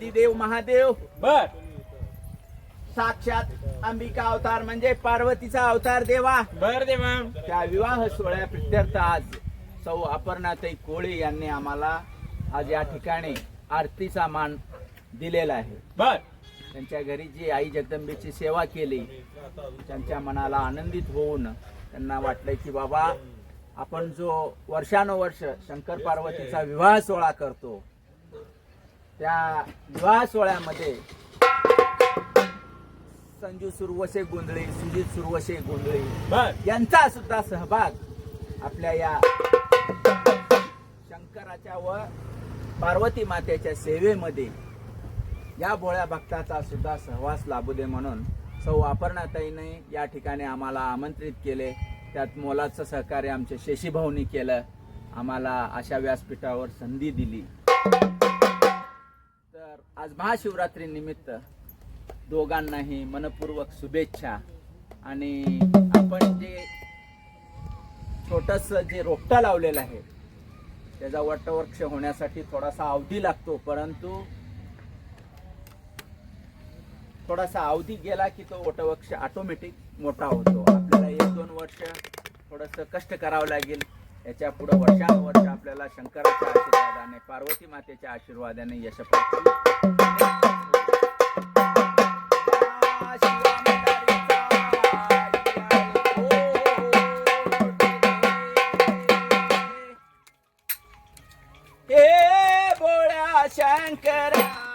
देव महादेव. बर. साक्षात अंबिका अवतार म्हणजे पार्वतीचा अवतार देवा. बर देवा. त्या विवाह सोहळ्या प्रित्यर्थ आज सौ अपर्णाताई कोळी यांनी आम्हाला आज या ठिकाणी आरतीचा मान दिलेला आहे. बर. त्यांच्या घरी जी आई जगदंबेची सेवा केली त्यांच्या मनाला आनंदित होऊन त्यांना वाटलं की बाबा आपण जो वर्षानुवर्ष शंकर पार्वतीचा विवाह सोहळा करतो त्या विवाह सोहळ्यामध्ये संजू सुरवसे गोंधळी सुजित सुरवसे गोंधळी बर. यांचा सुद्धा सहभाग आपल्या या शंकराच्या व पार्वती मातेच्या सेवेमध्ये या भोळ्या भक्ताचा सुद्धा सहवास लाभू दे म्हणून सौ अपर्णाताईने या ठिकाणी आम्हाला आमंत्रित केले. त्यात मोलाचं सहकार्य आमच्या शेशीभाऊनी केलं. आम्हाला अशा व्यासपीठावर संधी दिली. तर आज महाशिवरात्री निमित्त दोघांनाही मनपूर्वक शुभेच्छा. आणि आपण जे छोटस जे रोपटा लावलेलं आहे त्याचा वटवृक्ष होण्यासाठी थोडासा अवधी लागतो परंतु थोडासा अवधी गेला की तो वटवृक्ष ऑटोमॅटिक मोठा होतो. आपल्याला एक दोन वर्ष थोडस कष्ट करावं लागेल. याच्या पुढं वर्षानुवर्ष आपल्याला शंकराच्या आशीर्वादाने पार्वती मातेच्या आशीर्वादाने यश यशप्राप्ती शंकरा.